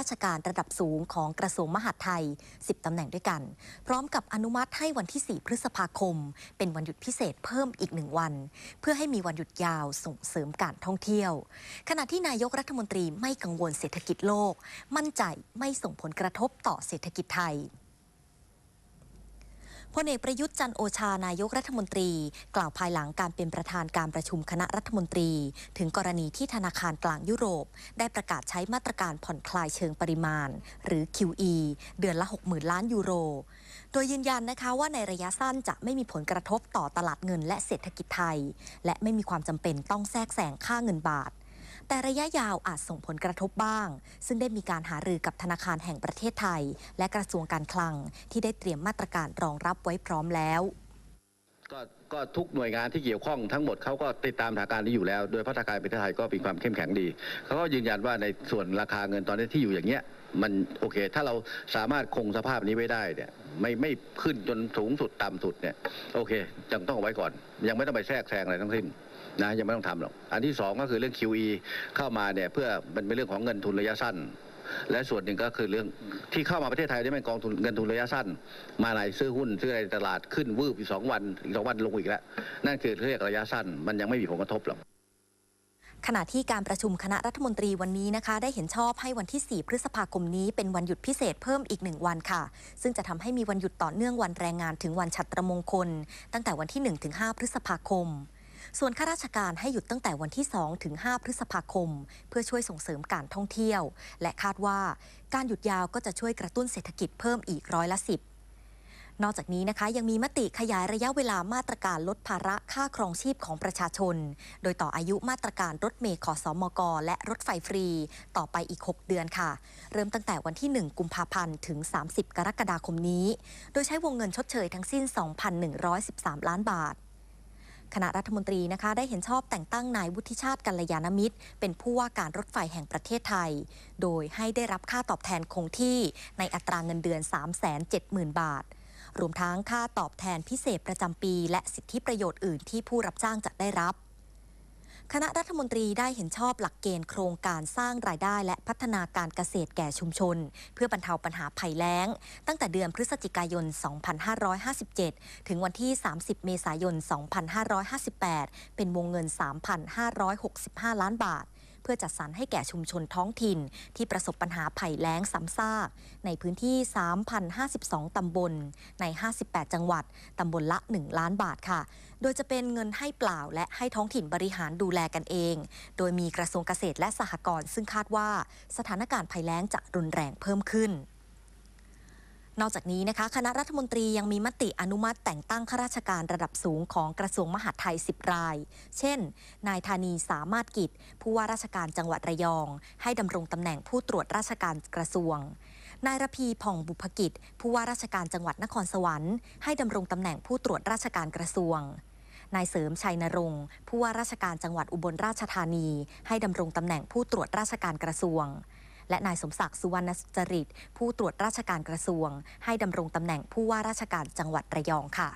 ราชการระดับสูงของกระทรวงมหาดไทย 10 ตำแหน่งด้วยกัน พร้อมกับอนุมัติให้วันที่ 4 พฤษภาคม เป็นวันหยุดพิเศษเพิ่มอีกหนึ่งวัน เพื่อให้มีวันหยุดยาวส่งเสริมการท่องเที่ยว ขณะที่นายกรัฐมนตรีไม่กังวลเศรษฐกิจโลก มั่นใจไม่ส่งผลกระทบต่อเศรษฐกิจไทย พลเอกประยุทธ์จันโอชานายกรัฐมนตรี กล่าวภายหลังการเป็นประธานการประชุมคณะรัฐมนตรี ถึงกรณีที่ธนาคารกลางยุโรป ได้ประกาศใช้มาตรการผ่อนคลายเชิงปริมาณ หรือ QE เดือนละ 60,000 ล้านยูโร โดยยืนยันนะคะว่าในระยะสั้นจะไม่มีผลกระทบต่อตลาดเงินและเศรษฐกิจไทย และไม่มีความจำเป็นต้องแทรกแซงค่าเงินบาท แต่ระยะยาวอาจส่งผลกระทบบ้าง ซึ่งได้มีการหารือกับธนาคารแห่งประเทศไทย และกระทรวงการคลัง ที่ได้เตรียมมาตรการรองรับไว้พร้อมแล้ว ก็ก็ทุกหน่วยงานที่เกี่ยวข้องทั้งหมดเขาก็ติดตามสถานการณ์นี้อยู่แล้วโดยพัฒนาการประเทศไทยก็มีความเข้มแข็งดีเขาก็ยืนยันว่าในส่วนราคาเงินตอนนี้ที่อยู่อย่างเงี้ยมันโอเค ถ้าเราสามารถคงสภาพนี้ไว้ได้เนี่ยไม่ไม่ขึ้นจนสูงสุดต่ำสุดเนี่ยโอเคยังต้องเอาไว้ก่อน ยังไม่ต้องไปแทรกแซงอะไรทั้งสิ้นนะยังไม่ต้องทำหรอกอันที่สองก็คือเรื่อง QE เข้ามาเนี่ยเพื่อมันเป็นเรื่องของเงินทุนระยะสั้น และส่วนหนึ่งก็คือเรื่องที่เข้ามาประเทศไทยได้เป็นกองทุนเงินทุนระยะสั้น มาในซื้อหุ้นซื้ออะไรตลาดขึ้นวืบอีกสองวันอีกสองวันลงอีกแล้วนั่นคือเรียกระยะสั้น มันยังไม่มีผลกระทบหรอกขณะที่การประชุมคณะรัฐมนตรีวันนี้นะคะ ได้เห็นชอบให้วันที่ 4 พฤษภาคมนี้เป็นวันหยุดพิเศษเพิ่มอีกหนึ่งวันค่ะ ซึ่งจะทำให้มีวันหยุดต่อเนื่องวันแรงงานถึงวันฉัตรมงคล ตั้งแต่วันที่1ถึง5พฤษภาคม ส่วนข้าราชการให้หยุดตั้งแต่วันที่ 2 ถึง 5 พฤษภาคม เพื่อช่วยส่งเสริมการท่องเที่ยว และคาดว่าการหยุดยาวก็จะช่วยกระตุ้นเศรษฐกิจเพิ่มอีกร้อยละสิบนอกจากนี้นะคะยังมีมติขยายระยะเวลามาตรการลดภาระค่าครองชีพของประชาชน โดยต่ออายุมาตรการรถเมล์ขอสอมก และรถไฟฟรี ต่อไปอีก 6 เดือนค่ะ เริ่มตั้งแต่วันที่ 1 กุมภาพันธ์ถึง 30 กรกฎาคมนี้ โดยใช้วงเงินชดเชยทั้งสิ้น 2,113 ล้านบาท คณะรัฐมนตรีนะคะได้เห็นชอบแต่งตั้งนายวุฒิชาติกัลยาณมิตร เป็นผู้ว่าการรถไฟแห่งประเทศไทย โดยให้ได้รับค่าตอบแทนคงที่ในอัตราเงินเดือน 370,000 บาท รวมทั้งค่าตอบแทนพิเศษประจำปี และสิทธิประโยชน์อื่นที่ผู้รับจ้างจะได้รับ คณะรัฐมนตรีได้เห็นชอบหลักเกณฑ์โครงการสร้างรายได้และพัฒนาการเกษตรแก่ชุมชน เพื่อบรรเทาปัญหาภัยแล้ง ตั้งแต่เดือนพฤศจิกายน 2557 ถึงวันที่ 30 เมษายน 2558 เป็นวงเงิน 3,565 ล้านบาท เพื่อจัดสรรให้แก่ชุมชนท้องถิ่น ที่ประสบปัญหาภัยแล้งซ้ำซาก ในพื้นที่ 3,052 ตำบล ใน 58 จังหวัด ตำบลละ 1 ล้านบาทค่ะ โดยจะเป็นเงินให้เปล่าและให้ท้องถิ่นบริหารดูแลกันเอง โดยมีกระทรวงเกษตรและสหกรณ์ซึ่งคาดว่าสถานการณ์ภัยแล้งจะรุนแรงเพิ่มขึ้น นอกจากนี้นะคะ คณะรัฐมนตรียังมีมติอนุมัติแต่งตั้งข้าราชการระดับสูงของกระทรวงมหาดไทย 10 ราย เช่น นายธานีสามารถกิจ ผู้ว่าราชการจังหวัดระยอง ให้ดำรงตำแหน่งผู้ตรวจราชการกระทรวง นายระพีผ่องบุพกิจ ผู้ว่าราชการจังหวัดนครสวรรค์ ให้ดำรงตำแหน่งผู้ตรวจราชการกระทรวงนายเสริมชัยนรงค์ผู้ว่าราชการจังหวัดอุบลราชธานี ให้ดำรงตำแหน่งผู้ตรวจราชการกระทรวง และนายสมศักดิ์สุวรรณจริต ผู้ตรวจราชการกระทรวง ให้ดำรงตำแหน่งผู้ว่าราชการจังหวัดระยองค่ะ